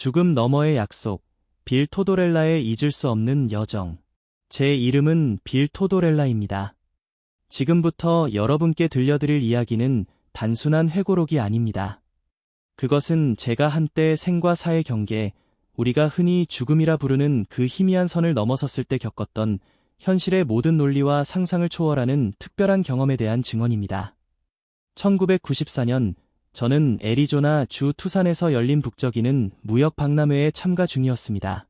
죽음 너머의 약속, 빌 토도렐라의 잊을 수 없는 여정. 제 이름은 빌 토도렐라입니다. 지금부터 여러분께 들려드릴 이야기는 단순한 회고록이 아닙니다. 그것은 제가 한때 생과 사의 경계, 우리가 흔히 죽음이라 부르는 그 희미한 선을 넘어섰을 때 겪었던 현실의 모든 논리와 상상을 초월하는 특별한 경험에 대한 증언입니다. 1994년 저는 애리조나 주 투산에서 열린 북적이는 무역 박람회에 참가 중이었습니다.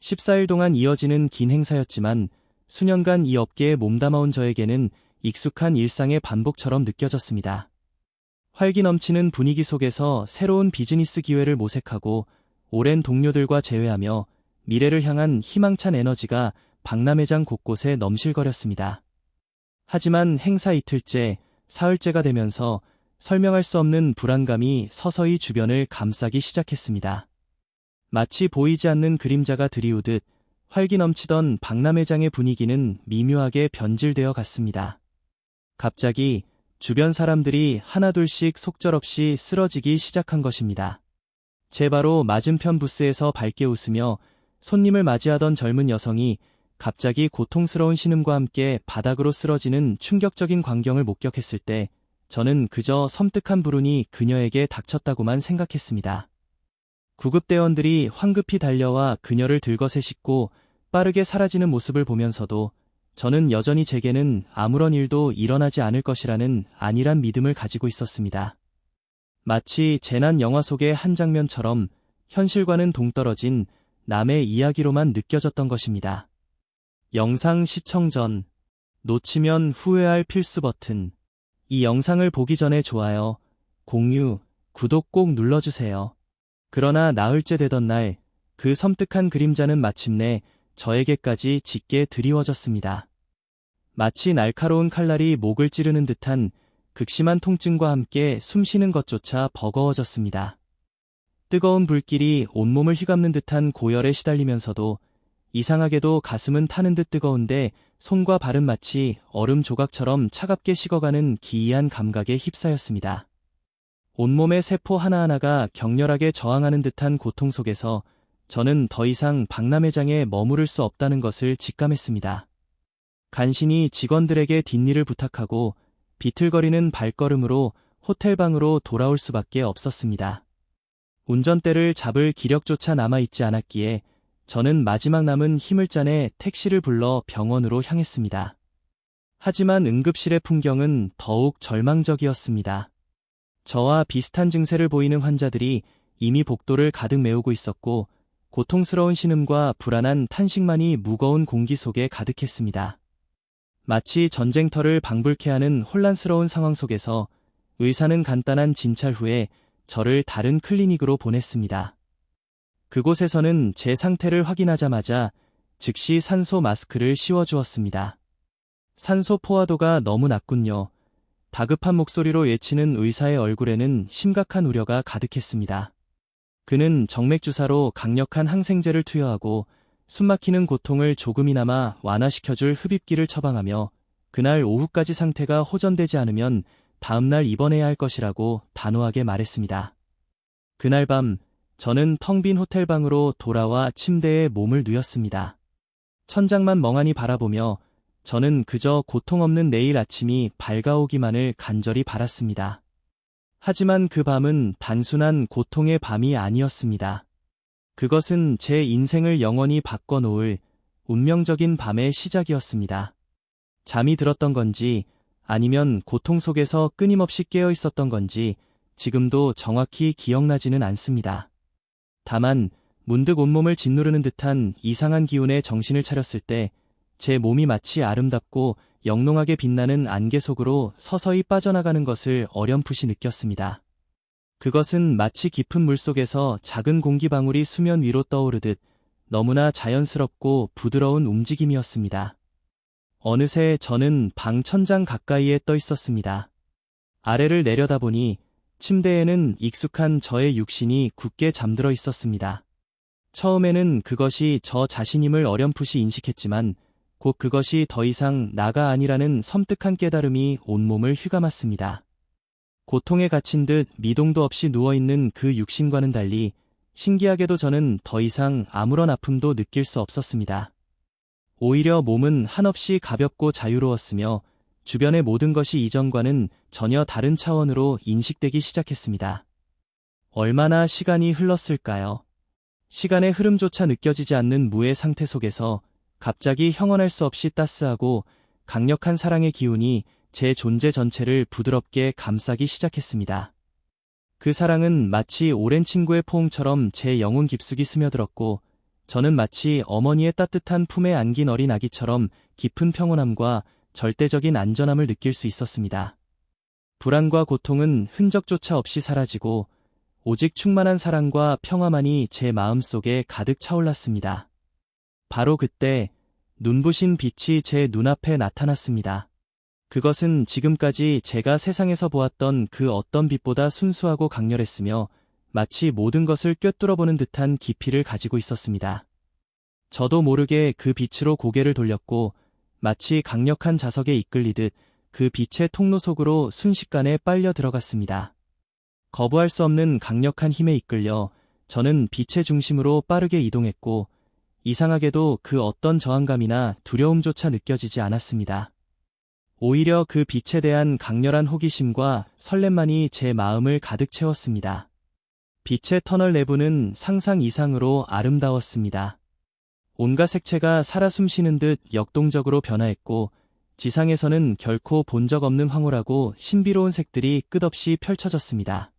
14일 동안 이어지는 긴 행사였지만 수년간 이 업계에 몸담아온 저에게는 익숙한 일상의 반복처럼 느껴졌습니다. 활기 넘치는 분위기 속에서 새로운 비즈니스 기회를 모색하고 오랜 동료들과 재회하며 미래를 향한 희망찬 에너지가 박람회장 곳곳에 넘실거렸습니다. 하지만 행사 이틀째, 사흘째가 되면서 설명할 수 없는 불안감이 서서히 주변을 감싸기 시작했습니다. 마치 보이지 않는 그림자가 드리우듯 활기 넘치던 박람회장의 분위기는 미묘하게 변질되어 갔습니다. 갑자기 주변 사람들이 하나둘씩 속절없이 쓰러지기 시작한 것입니다. 제 바로 맞은편 부스에서 밝게 웃으며 손님을 맞이하던 젊은 여성이 갑자기 고통스러운 신음과 함께 바닥으로 쓰러지는 충격적인 광경을 목격했을 때 저는 그저 섬뜩한 불운이 그녀에게 닥쳤다고만 생각했습니다. 구급대원들이 황급히 달려와 그녀를 들것에 싣고 빠르게 사라지는 모습을 보면서도 저는 여전히 제게는 아무런 일도 일어나지 않을 것이라는 안일한 믿음을 가지고 있었습니다. 마치 재난 영화 속의 한 장면처럼 현실과는 동떨어진 남의 이야기로만 느껴졌던 것입니다. 영상 시청 전 놓치면 후회할 필수 버튼 이 영상을 보기 전에 좋아요, 공유, 구독 꼭 눌러주세요. 그러나 나흘째 되던 날 그 섬뜩한 그림자는 마침내 저에게까지 짙게 드리워졌습니다. 마치 날카로운 칼날이 목을 찌르는 듯한 극심한 통증과 함께 숨쉬는 것조차 버거워졌습니다. 뜨거운 불길이 온몸을 휘감는 듯한 고열에 시달리면서도 이상하게도 가슴은 타는 듯 뜨거운데 손과 발은 마치 얼음 조각처럼 차갑게 식어가는 기이한 감각에 휩싸였습니다. 온몸의 세포 하나하나가 격렬하게 저항하는 듯한 고통 속에서 저는 더 이상 박람회장에 머무를 수 없다는 것을 직감했습니다. 간신히 직원들에게 뒷일을 부탁하고 비틀거리는 발걸음으로 호텔방으로 돌아올 수밖에 없었습니다. 운전대를 잡을 기력조차 남아있지 않았기에 저는 마지막 남은 힘을 짜내 택시를 불러 병원으로 향했습니다. 하지만 응급실의 풍경은 더욱 절망적이었습니다. 저와 비슷한 증세를 보이는 환자들이 이미 복도를 가득 메우고 있었고 고통스러운 신음과 불안한 탄식만이 무거운 공기 속에 가득했습니다. 마치 전쟁터를 방불케 하는 혼란스러운 상황 속에서 의사는 간단한 진찰 후에 저를 다른 클리닉으로 보냈습니다. 그곳에서는 제 상태를 확인하자마자 즉시 산소 마스크를 씌워주었습니다. 산소 포화도가 너무 낮군요. 다급한 목소리로 외치는 의사의 얼굴에는 심각한 우려가 가득했습니다. 그는 정맥주사로 강력한 항생제를 투여하고 숨막히는 고통을 조금이나마 완화시켜줄 흡입기를 처방하며 그날 오후까지 상태가 호전되지 않으면 다음날 입원해야 할 것이라고 단호하게 말했습니다. 그날 밤 저는 텅 빈 호텔방으로 돌아와 침대에 몸을 누였습니다. 천장만 멍하니 바라보며 저는 그저 고통 없는 내일 아침이 밝아오기만을 간절히 바랐습니다. 하지만 그 밤은 단순한 고통의 밤이 아니었습니다. 그것은 제 인생을 영원히 바꿔놓을 운명적인 밤의 시작이었습니다. 잠이 들었던 건지 아니면 고통 속에서 끊임없이 깨어 있었던 건지 지금도 정확히 기억나지는 않습니다. 다만 문득 온몸을 짓누르는 듯한 이상한 기운에 정신을 차렸을 때 제 몸이 마치 아름답고 영롱하게 빛나는 안개 속으로 서서히 빠져나가는 것을 어렴풋이 느꼈습니다. 그것은 마치 깊은 물 속에서 작은 공기방울이 수면 위로 떠오르듯 너무나 자연스럽고 부드러운 움직임이었습니다. 어느새 저는 방 천장 가까이에 떠 있었습니다. 아래를 내려다보니 침대에는 익숙한 저의 육신이 굳게 잠들어 있었습니다. 처음에는 그것이 저 자신임을 어렴풋이 인식했지만 곧 그것이 더 이상 나가 아니라는 섬뜩한 깨달음이 온몸을 휘감았습니다. 고통에 갇힌 듯 미동도 없이 누워있는 그 육신과는 달리 신기하게도 저는 더 이상 아무런 아픔도 느낄 수 없었습니다. 오히려 몸은 한없이 가볍고 자유로웠으며 주변의 모든 것이 이전과는 전혀 다른 차원으로 인식되기 시작했습니다. 얼마나 시간이 흘렀을까요? 시간의 흐름조차 느껴지지 않는 무의 상태 속에서 갑자기 형언할 수 없이 따스하고 강력한 사랑의 기운이 제 존재 전체를 부드럽게 감싸기 시작했습니다. 그 사랑은 마치 오랜 친구의 포옹처럼 제 영혼 깊숙이 스며들었고 저는 마치 어머니의 따뜻한 품에 안긴 어린 아기처럼 깊은 평온함과 절대적인 안전함을 느낄 수 있었습니다. 불안과 고통은 흔적조차 없이 사라지고 오직 충만한 사랑과 평화만이 제 마음 속에 가득 차올랐습니다. 바로 그때 눈부신 빛이 제 눈앞에 나타났습니다. 그것은 지금까지 제가 세상에서 보았던 그 어떤 빛보다 순수하고 강렬했으며 마치 모든 것을 꿰뚫어 보는 듯한 깊이를 가지고 있었습니다. 저도 모르게 그 빛으로 고개를 돌렸고 마치 강력한 자석에 이끌리듯 그 빛의 통로 속으로 순식간에 빨려 들어갔습니다. 거부할 수 없는 강력한 힘에 이끌려 저는 빛의 중심으로 빠르게 이동했고 이상하게도 그 어떤 저항감이나 두려움조차 느껴지지 않았습니다. 오히려 그 빛에 대한 강렬한 호기심과 설렘만이 제 마음을 가득 채웠습니다. 빛의 터널 내부는 상상 이상으로 아름다웠습니다. 온갖 색채가 살아 숨쉬는 듯 역동적으로 변화했고 지상에서는 결코 본 적 없는 황홀하고 신비로운 색들이 끝없이 펼쳐졌습니다.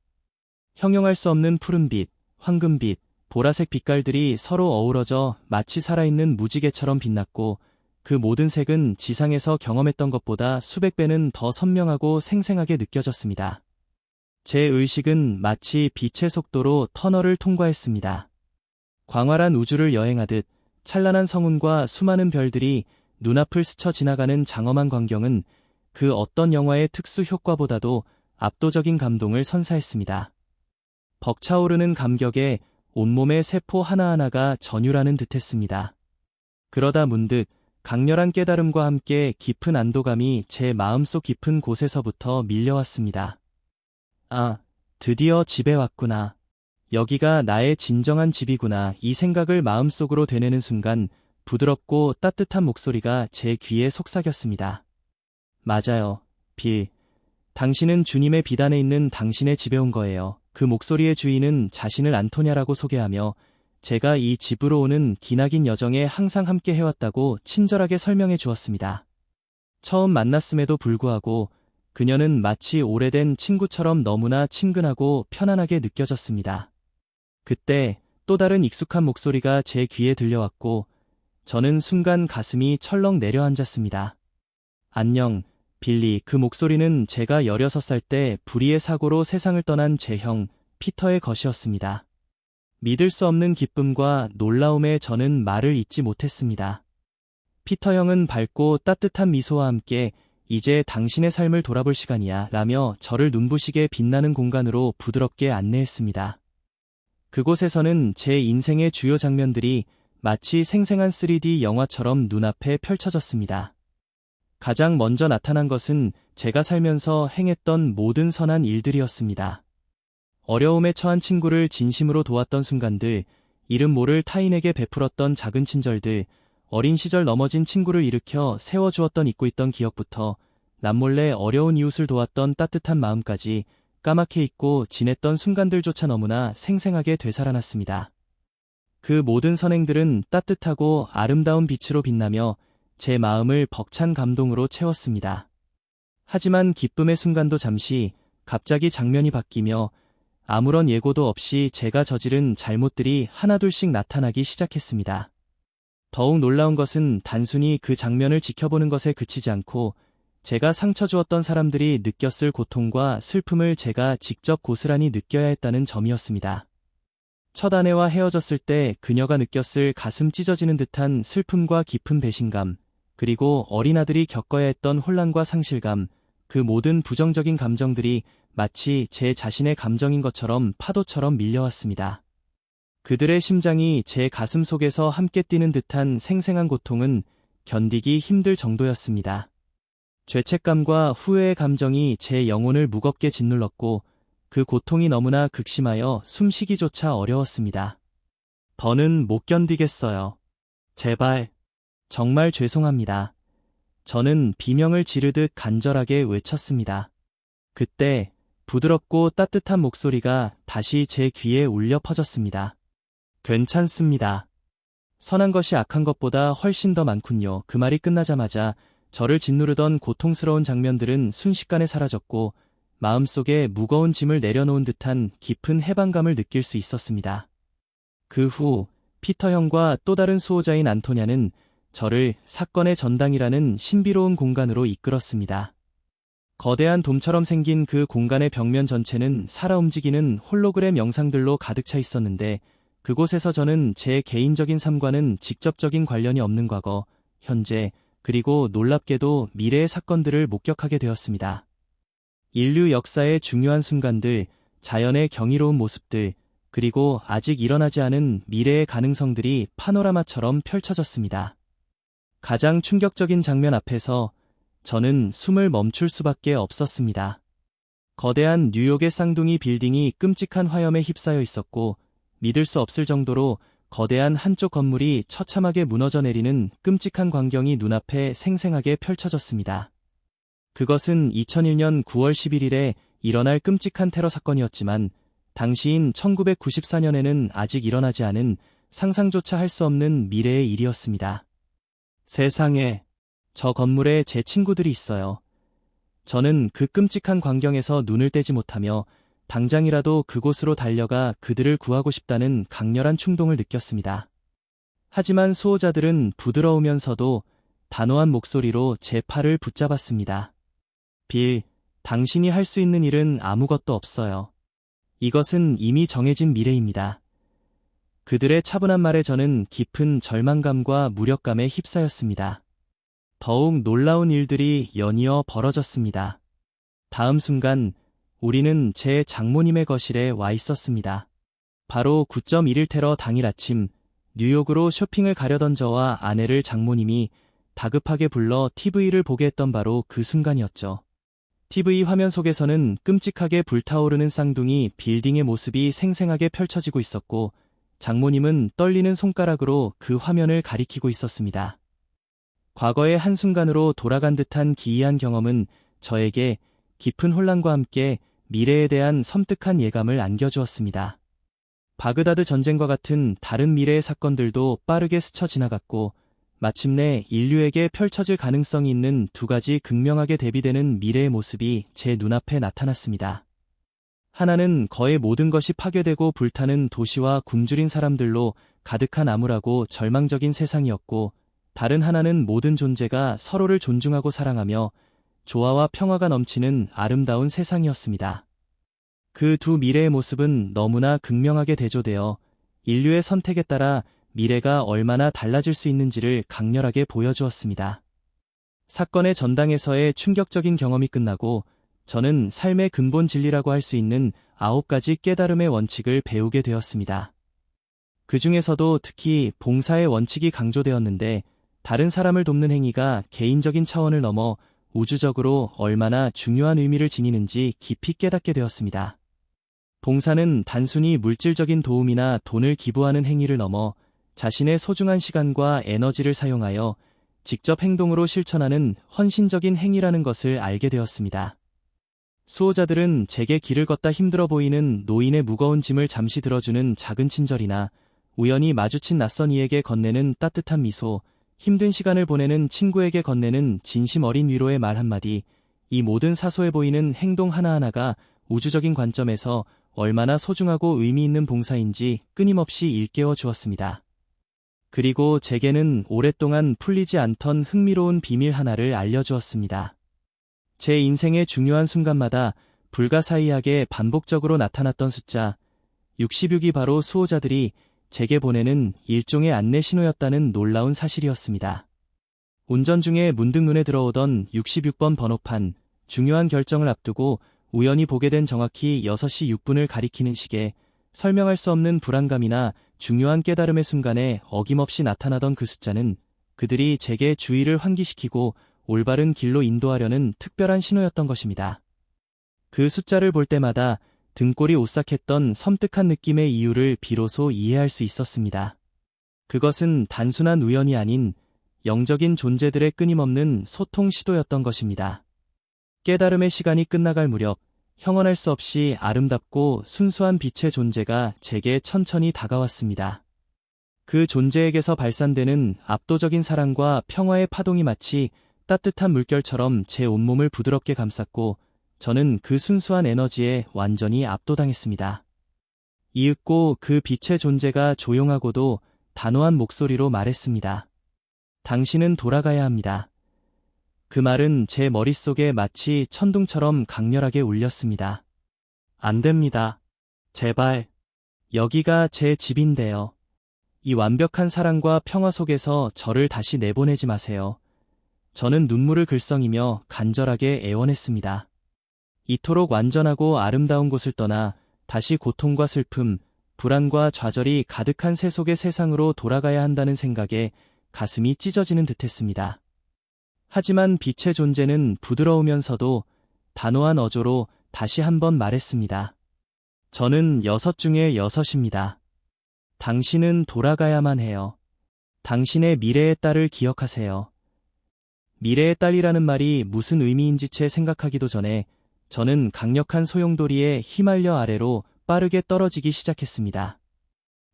형용할 수 없는 푸른빛, 황금빛, 보라색 빛깔들이 서로 어우러져 마치 살아있는 무지개처럼 빛났고 그 모든 색은 지상에서 경험했던 것보다 수백 배는 더 선명하고 생생하게 느껴졌습니다. 제 의식은 마치 빛의 속도로 터널을 통과했습니다. 광활한 우주를 여행하듯 찬란한 성운과 수많은 별들이 눈앞을 스쳐 지나가는 장엄한 광경은 그 어떤 영화의 특수 효과보다도 압도적인 감동을 선사했습니다. 벅차오르는 감격에 온몸의 세포 하나하나가 전율하는 듯했습니다. 그러다 문득 강렬한 깨달음과 함께 깊은 안도감이 제 마음속 깊은 곳에서부터 밀려왔습니다. 아, 드디어 집에 왔구나. 여기가 나의 진정한 집이구나. 이 생각을 마음속으로 되뇌는 순간 부드럽고 따뜻한 목소리가 제 귀에 속삭였습니다. 맞아요, 빌. 당신은 주님의 비단에 있는 당신의 집에 온 거예요. 그 목소리의 주인은 자신을 안토냐라고 소개하며 제가 이 집으로 오는 기나긴 여정에 항상 함께 해왔다고 친절하게 설명해 주었습니다. 처음 만났음에도 불구하고 그녀는 마치 오래된 친구처럼 너무나 친근하고 편안하게 느껴졌습니다. 그때 또 다른 익숙한 목소리가 제 귀에 들려왔고 저는 순간 가슴이 철렁 내려앉았습니다. 안녕, 빌리. 그 목소리는 제가 16살 때 불의의 사고로 세상을 떠난 제 형, 피터의 것이었습니다. 믿을 수 없는 기쁨과 놀라움에 저는 말을 잇지 못했습니다. 피터 형은 밝고 따뜻한 미소와 함께 이제 당신의 삶을 돌아볼 시간이야 라며 저를 눈부시게 빛나는 공간으로 부드럽게 안내했습니다. 그곳에서는 제 인생의 주요 장면들이 마치 생생한 3D 영화처럼 눈앞에 펼쳐졌습니다. 가장 먼저 나타난 것은 제가 살면서 행했던 모든 선한 일들이었습니다. 어려움에 처한 친구를 진심으로 도왔던 순간들, 이름 모를 타인에게 베풀었던 작은 친절들, 어린 시절 넘어진 친구를 일으켜 세워주었던 잊고 있던 기억부터 남몰래 어려운 이웃을 도왔던 따뜻한 마음까지 까맣게 잊고 지냈던 순간들조차 너무나 생생하게 되살아났습니다. 그 모든 선행들은 따뜻하고 아름다운 빛으로 빛나며 제 마음을 벅찬 감동으로 채웠습니다. 하지만 기쁨의 순간도 잠시 갑자기 장면이 바뀌며 아무런 예고도 없이 제가 저지른 잘못들이 하나둘씩 나타나기 시작했습니다. 더욱 놀라운 것은 단순히 그 장면을 지켜보는 것에 그치지 않고 제가 상처 주었던 사람들이 느꼈을 고통과 슬픔을 제가 직접 고스란히 느껴야 했다는 점이었습니다. 첫 아내와 헤어졌을 때 그녀가 느꼈을 가슴 찢어지는 듯한 슬픔과 깊은 배신감, 그리고 어린아들이 겪어야 했던 혼란과 상실감, 그 모든 부정적인 감정들이 마치 제 자신의 감정인 것처럼 파도처럼 밀려왔습니다. 그들의 심장이 제 가슴 속에서 함께 뛰는 듯한 생생한 고통은 견디기 힘들 정도였습니다. 죄책감과 후회의 감정이 제 영혼을 무겁게 짓눌렀고 그 고통이 너무나 극심하여 숨쉬기조차 어려웠습니다. 더는 못 견디겠어요. 제발, 정말 죄송합니다. 저는 비명을 지르듯 간절하게 외쳤습니다. 그때 부드럽고 따뜻한 목소리가 다시 제 귀에 울려 퍼졌습니다. 괜찮습니다. 선한 것이 악한 것보다 훨씬 더 많군요. 그 말이 끝나자마자 저를 짓누르던 고통스러운 장면들은 순식간에 사라졌고 마음속에 무거운 짐을 내려놓은 듯한 깊은 해방감을 느낄 수 있었습니다. 그 후 피터 형과 또 다른 수호자인 안토냐는 저를 사건의 전당이라는 신비로운 공간으로 이끌었습니다. 거대한 돔처럼 생긴 그 공간의 벽면 전체는 살아 움직이는 홀로그램 영상들로 가득 차 있었는데 그곳에서 저는 제 개인적인 삶과는 직접적인 관련이 없는 과거, 현재, 그리고 놀랍게도 미래의 사건들을 목격하게 되었습니다. 인류 역사의 중요한 순간들, 자연의 경이로운 모습들, 그리고 아직 일어나지 않은 미래의 가능성들이 파노라마처럼 펼쳐졌습니다. 가장 충격적인 장면 앞에서 저는 숨을 멈출 수밖에 없었습니다. 거대한 뉴욕의 쌍둥이 빌딩이 끔찍한 화염에 휩싸여 있었고 믿을 수 없을 정도로 거대한 한쪽 건물이 처참하게 무너져 내리는 끔찍한 광경이 눈앞에 생생하게 펼쳐졌습니다. 그것은 2001년 9월 11일에 일어날 끔찍한 테러 사건이었지만 당시인 1994년에는 아직 일어나지 않은 상상조차 할 수 없는 미래의 일이었습니다. 세상에 저 건물에 제 친구들이 있어요. 저는 그 끔찍한 광경에서 눈을 떼지 못하며 당장이라도 그곳으로 달려가 그들을 구하고 싶다는 강렬한 충동을 느꼈습니다. 하지만 수호자들은 부드러우면서도 단호한 목소리로 제 팔을 붙잡았습니다. 빌, 당신이 할 수 있는 일은 아무것도 없어요. 이것은 이미 정해진 미래입니다. 그들의 차분한 말에 저는 깊은 절망감과 무력감에 휩싸였습니다. 더욱 놀라운 일들이 연이어 벌어졌습니다. 다음 순간 우리는 제 장모님의 거실에 와 있었습니다. 바로 9.11 테러 당일 아침 뉴욕으로 쇼핑을 가려던 저와 아내를 장모님이 다급하게 불러 TV를 보게 했던 바로 그 순간이었죠. TV 화면 속에서는 끔찍하게 불타오르는 쌍둥이 빌딩의 모습이 생생하게 펼쳐지고 있었고 장모님은 떨리는 손가락으로 그 화면을 가리키고 있었습니다. 과거의 한순간으로 돌아간 듯한 기이한 경험은 저에게 깊은 혼란과 함께 미래에 대한 섬뜩한 예감을 안겨주었습니다. 바그다드 전쟁과 같은 다른 미래의 사건들도 빠르게 스쳐 지나갔고 마침내 인류에게 펼쳐질 가능성이 있는 두 가지 극명하게 대비되는 미래의 모습이 제 눈앞에 나타났습니다. 하나는 거의 모든 것이 파괴되고 불타는 도시와 굶주린 사람들로 가득한 암울하고 절망적인 세상이었고 다른 하나는 모든 존재가 서로를 존중하고 사랑하며 조화와 평화가 넘치는 아름다운 세상이었습니다. 그 두 미래의 모습은 너무나 극명하게 대조되어 인류의 선택에 따라 미래가 얼마나 달라질 수 있는지를 강렬하게 보여주었습니다. 사건의 전당에서의 충격적인 경험이 끝나고 저는 삶의 근본 진리라고 할 수 있는 아홉 가지 깨달음의 원칙을 배우게 되었습니다. 그 중에서도 특히 봉사의 원칙이 강조되었는데 다른 사람을 돕는 행위가 개인적인 차원을 넘어 우주적으로 얼마나 중요한 의미를 지니는지 깊이 깨닫게 되었습니다. 봉사는 단순히 물질적인 도움이나 돈을 기부하는 행위를 넘어 자신의 소중한 시간과 에너지를 사용하여 직접 행동으로 실천하는 헌신적인 행위라는 것을 알게 되었습니다. 수호자들은 제게 길을 걷다 힘들어 보이는 노인의 무거운 짐을 잠시 들어주는 작은 친절이나 우연히 마주친 낯선 이에게 건네는 따뜻한 미소, 힘든 시간을 보내는 친구에게 건네는 진심 어린 위로의 말 한마디, 이 모든 사소해 보이는 행동 하나하나가 우주적인 관점에서 얼마나 소중하고 의미 있는 봉사인지 끊임없이 일깨워 주었습니다. 그리고 제게는 오랫동안 풀리지 않던 흥미로운 비밀 하나를 알려주었습니다. 제 인생의 중요한 순간마다 불가사의하게 반복적으로 나타났던 숫자 66이 바로 수호자들이 제게 보내는 일종의 안내 신호였다는 놀라운 사실이었습니다. 운전 중에 문득 눈에 들어오던 66번 번호판, 중요한 결정을 앞두고 우연히 보게 된 정확히 6시 6분을 가리키는 시계, 설명할 수 없는 불안감이나 중요한 깨달음의 순간에 어김없이 나타나던 그 숫자는 그들이 제게 주의를 환기시키고 올바른 길로 인도하려는 특별한 신호였던 것입니다. 그 숫자를 볼 때마다 등골이 오싹했던 섬뜩한 느낌의 이유를 비로소 이해할 수 있었습니다. 그것은 단순한 우연이 아닌 영적인 존재들의 끊임없는 소통 시도였던 것입니다. 깨달음의 시간이 끝나갈 무렵 형언할 수 없이 아름답고 순수한 빛의 존재가 제게 천천히 다가왔습니다. 그 존재에게서 발산되는 압도적인 사랑과 평화의 파동이 마치 따뜻한 물결처럼 제 온몸을 부드럽게 감쌌고 저는 그 순수한 에너지에 완전히 압도당했습니다. 이윽고 그 빛의 존재가 조용하고도 단호한 목소리로 말했습니다. 당신은 돌아가야 합니다. 그 말은 제 머릿속에 마치 천둥처럼 강렬하게 울렸습니다. 안 됩니다. 제발. 여기가 제 집인데요. 이 완벽한 사랑과 평화 속에서 저를 다시 내보내지 마세요. 저는 눈물을 글썽이며 간절하게 애원했습니다. 이토록 완전하고 아름다운 곳을 떠나 다시 고통과 슬픔, 불안과 좌절이 가득한 세속의 세상으로 돌아가야 한다는 생각에 가슴이 찢어지는 듯 했습니다. 하지만 빛의 존재는 부드러우면서도 단호한 어조로 다시 한번 말했습니다. 저는 여섯 중에 여섯입니다. 당신은 돌아가야만 해요. 당신의 미래의 딸을 기억하세요. 미래의 딸이라는 말이 무슨 의미인지 채 생각하기도 전에 저는 강력한 소용돌이에 휘말려 아래로 빠르게 떨어지기 시작했습니다.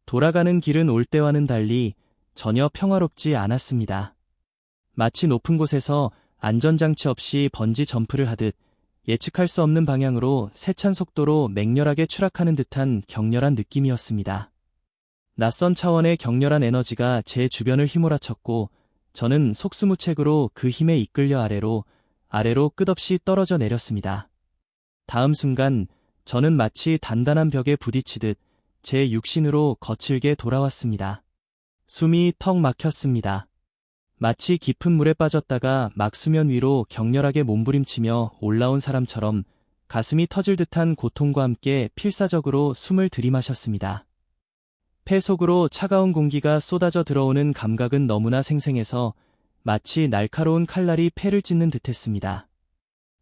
돌아가는 길은 올 때와는 달리 전혀 평화롭지 않았습니다. 마치 높은 곳에서 안전장치 없이 번지 점프를 하듯 예측할 수 없는 방향으로 세찬 속도로 맹렬하게 추락하는 듯한 격렬한 느낌이었습니다. 낯선 차원의 격렬한 에너지가 제 주변을 휘몰아쳤고 저는 속수무책으로 그 힘에 이끌려 아래로 아래로 끝없이 떨어져 내렸습니다. 다음 순간 저는 마치 단단한 벽에 부딪히듯 제 육신으로 거칠게 돌아왔습니다. 숨이 턱 막혔습니다. 마치 깊은 물에 빠졌다가 막 수면 위로 격렬하게 몸부림치며 올라온 사람처럼 가슴이 터질 듯한 고통과 함께 필사적으로 숨을 들이마셨습니다. 폐 속으로 차가운 공기가 쏟아져 들어오는 감각은 너무나 생생해서 마치 날카로운 칼날이 폐를 찢는 듯했습니다.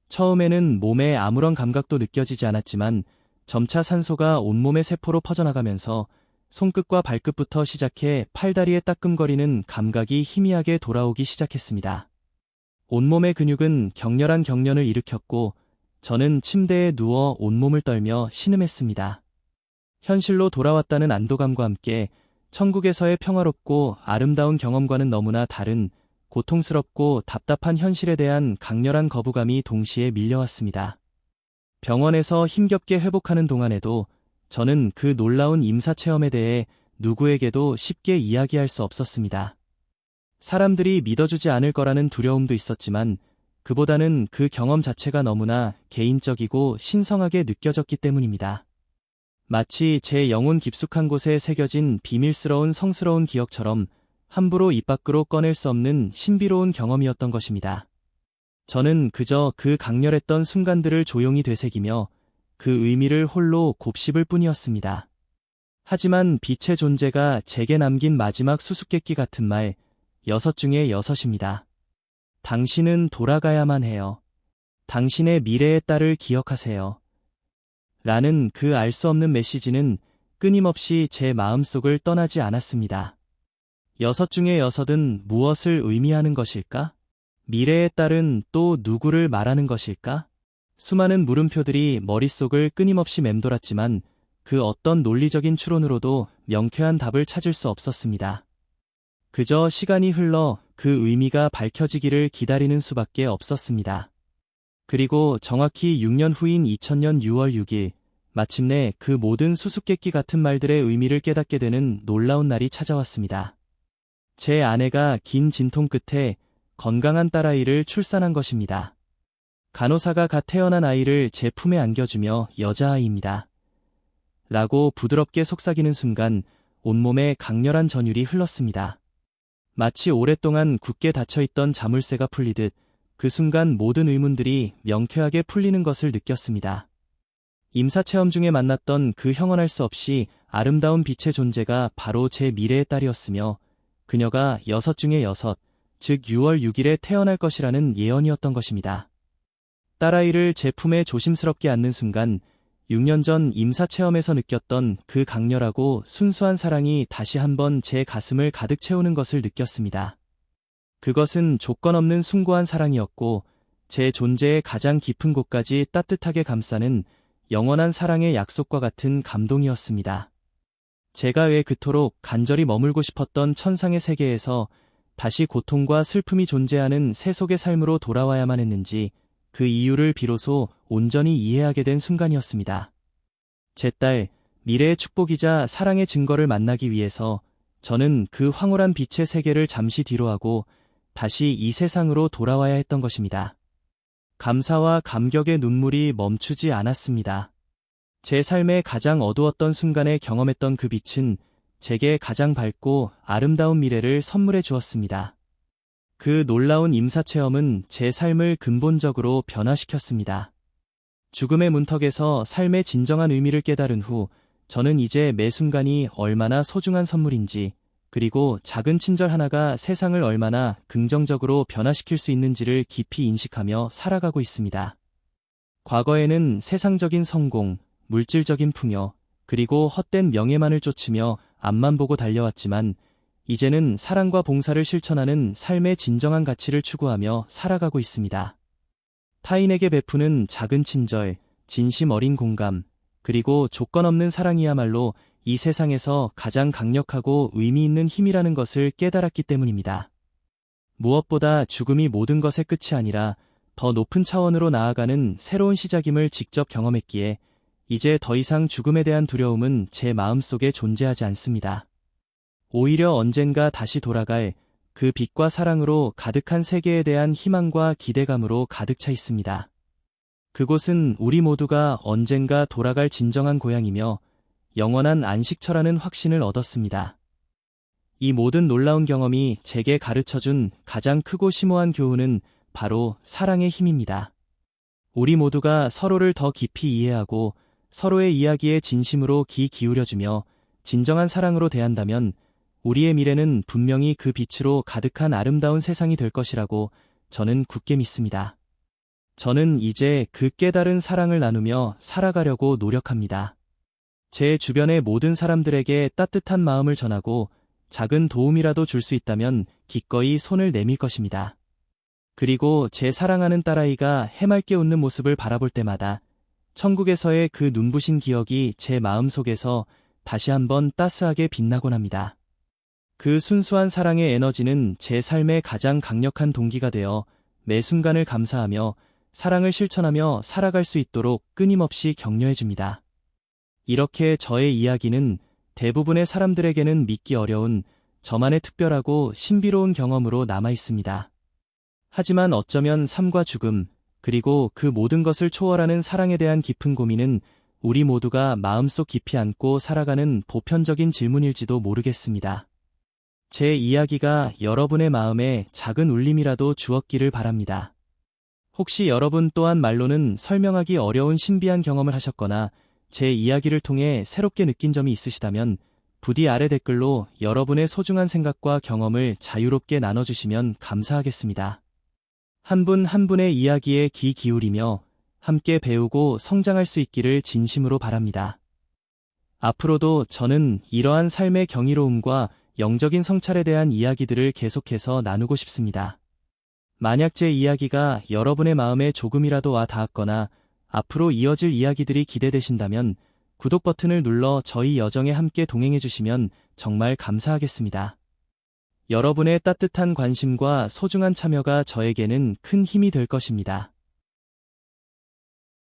처음에는 몸에 아무런 감각도 느껴지지 않았지만 점차 산소가 온몸의 세포로 퍼져나가면서 손끝과 발끝부터 시작해 팔다리에 따끔거리는 감각이 희미하게 돌아오기 시작했습니다. 온몸의 근육은 격렬한 경련을 일으켰고 저는 침대에 누워 온몸을 떨며 신음했습니다. 현실로 돌아왔다는 안도감과 함께 천국에서의 평화롭고 아름다운 경험과는 너무나 다른 고통스럽고 답답한 현실에 대한 강렬한 거부감이 동시에 밀려왔습니다. 병원에서 힘겹게 회복하는 동안에도 저는 그 놀라운 임사 체험에 대해 누구에게도 쉽게 이야기할 수 없었습니다. 사람들이 믿어주지 않을 거라는 두려움도 있었지만 그보다는 그 경험 자체가 너무나 개인적이고 신성하게 느껴졌기 때문입니다. 마치 제 영혼 깊숙한 곳에 새겨진 비밀스러운 성스러운 기억처럼 함부로 입 밖으로 꺼낼 수 없는 신비로운 경험이었던 것입니다. 저는 그저 그 강렬했던 순간들을 조용히 되새기며 그 의미를 홀로 곱씹을 뿐이었습니다. 하지만 빛의 존재가 제게 남긴 마지막 수수께끼 같은 말 여섯 중에 여섯입니다. 당신은 돌아가야만 해요. 당신의 미래의 딸을 기억하세요. 라는 그 알 수 없는 메시지는 끊임없이 제 마음속을 떠나지 않았습니다. 여섯 중에 여섯은 무엇을 의미하는 것일까? 미래의 딸은 또 누구를 말하는 것일까? 수많은 물음표들이 머릿속을 끊임없이 맴돌았지만 그 어떤 논리적인 추론으로도 명쾌한 답을 찾을 수 없었습니다. 그저 시간이 흘러 그 의미가 밝혀지기를 기다리는 수밖에 없었습니다. 그리고 정확히 6년 후인 2000년 6월 6일, 마침내 그 모든 수수께끼 같은 말들의 의미를 깨닫게 되는 놀라운 날이 찾아왔습니다. 제 아내가 긴 진통 끝에 건강한 딸아이를 출산한 것입니다. 간호사가 갓 태어난 아이를 제 품에 안겨주며 여자아이입니다. 라고 부드럽게 속삭이는 순간 온몸에 강렬한 전율이 흘렀습니다. 마치 오랫동안 굳게 닫혀있던 자물쇠가 풀리듯 그 순간 모든 의문들이 명쾌하게 풀리는 것을 느꼈습니다. 임사체험 중에 만났던 그 형언할 수 없이 아름다운 빛의 존재가 바로 제 미래의 딸이었으며 그녀가 여섯 중에 여섯, 즉 6월 6일에 태어날 것이라는 예언이었던 것입니다. 딸아이를 제 품에 조심스럽게 안는 순간 6년 전 임사 체험에서 느꼈던 그 강렬하고 순수한 사랑이 다시 한번 제 가슴을 가득 채우는 것을 느꼈습니다. 그것은 조건 없는 숭고한 사랑이었고 제 존재의 가장 깊은 곳까지 따뜻하게 감싸는 영원한 사랑의 약속과 같은 감동이었습니다. 제가 왜 그토록 간절히 머물고 싶었던 천상의 세계에서 다시 고통과 슬픔이 존재하는 세속의 삶으로 돌아와야만 했는지 그 이유를 비로소 온전히 이해하게 된 순간이었습니다. 제 딸, 미래의 축복이자 사랑의 증거를 만나기 위해서 저는 그 황홀한 빛의 세계를 잠시 뒤로하고 다시 이 세상으로 돌아와야 했던 것입니다. 감사와 감격의 눈물이 멈추지 않았습니다. 제 삶의 가장 어두웠던 순간에 경험했던 그 빛은 제게 가장 밝고 아름다운 미래를 선물해 주었습니다. 그 놀라운 임사체험은 제 삶을 근본적으로 변화시켰습니다. 죽음의 문턱에서 삶의 진정한 의미를 깨달은 후 저는 이제 매 순간이 얼마나 소중한 선물인지 그리고 작은 친절 하나가 세상을 얼마나 긍정적으로 변화시킬 수 있는지를 깊이 인식하며 살아가고 있습니다. 과거에는 세상적인 성공, 물질적인 풍요, 그리고 헛된 명예만을 쫓으며 앞만 보고 달려왔지만 이제는 사랑과 봉사를 실천하는 삶의 진정한 가치를 추구하며 살아가고 있습니다. 타인에게 베푸는 작은 친절, 진심 어린 공감, 그리고 조건 없는 사랑이야말로 이 세상에서 가장 강력하고 의미 있는 힘이라는 것을 깨달았기 때문입니다. 무엇보다 죽음이 모든 것의 끝이 아니라 더 높은 차원으로 나아가는 새로운 시작임을 직접 경험했기에 이제 더 이상 죽음에 대한 두려움은 제 마음속에 존재하지 않습니다. 오히려 언젠가 다시 돌아갈 그 빛과 사랑으로 가득한 세계에 대한 희망과 기대감으로 가득 차 있습니다. 그곳은 우리 모두가 언젠가 돌아갈 진정한 고향이며 영원한 안식처라는 확신을 얻었습니다. 이 모든 놀라운 경험이 제게 가르쳐준 가장 크고 심오한 교훈은 바로 사랑의 힘입니다. 우리 모두가 서로를 더 깊이 이해하고 서로의 이야기에 진심으로 귀 기울여주며 진정한 사랑으로 대한다면 우리의 미래는 분명히 그 빛으로 가득한 아름다운 세상이 될 것이라고 저는 굳게 믿습니다. 저는 이제 그 깨달은 사랑을 나누며 살아가려고 노력합니다. 제 주변의 모든 사람들에게 따뜻한 마음을 전하고 작은 도움이라도 줄 수 있다면 기꺼이 손을 내밀 것입니다. 그리고 제 사랑하는 딸아이가 해맑게 웃는 모습을 바라볼 때마다 천국에서의 그 눈부신 기억이 제 마음속에서 다시 한번 따스하게 빛나곤 합니다. 그 순수한 사랑의 에너지는 제 삶의 가장 강력한 동기가 되어 매 순간을 감사하며 사랑을 실천하며 살아갈 수 있도록 끊임없이 격려해줍니다. 이렇게 저의 이야기는 대부분의 사람들에게는 믿기 어려운 저만의 특별하고 신비로운 경험으로 남아 있습니다. 하지만 어쩌면 삶과 죽음, 그리고 그 모든 것을 초월하는 사랑에 대한 깊은 고민은 우리 모두가 마음속 깊이 안고 살아가는 보편적인 질문일지도 모르겠습니다. 제 이야기가 여러분의 마음에 작은 울림이라도 주었기를 바랍니다. 혹시 여러분 또한 말로는 설명하기 어려운 신비한 경험을 하셨거나 제 이야기를 통해 새롭게 느낀 점이 있으시다면 부디 아래 댓글로 여러분의 소중한 생각과 경험을 자유롭게 나눠주시면 감사하겠습니다. 한 분한 한 분의 이야기에 귀 기울이며 함께 배우고 성장할 수 있기를 진심으로 바랍니다. 앞으로도 저는 이러한 삶의 경이로움과 영적인 성찰에 대한 이야기들을 계속해서 나누고 싶습니다. 만약 제 이야기가 여러분의 마음에 조금이라도 와 닿았거나 앞으로 이어질 이야기들이 기대되신다면 구독 버튼을 눌러 저희 여정에 함께 동행해 주시면 정말 감사하겠습니다. 여러분의 따뜻한 관심과 소중한 참여가 저에게는 큰 힘이 될 것입니다.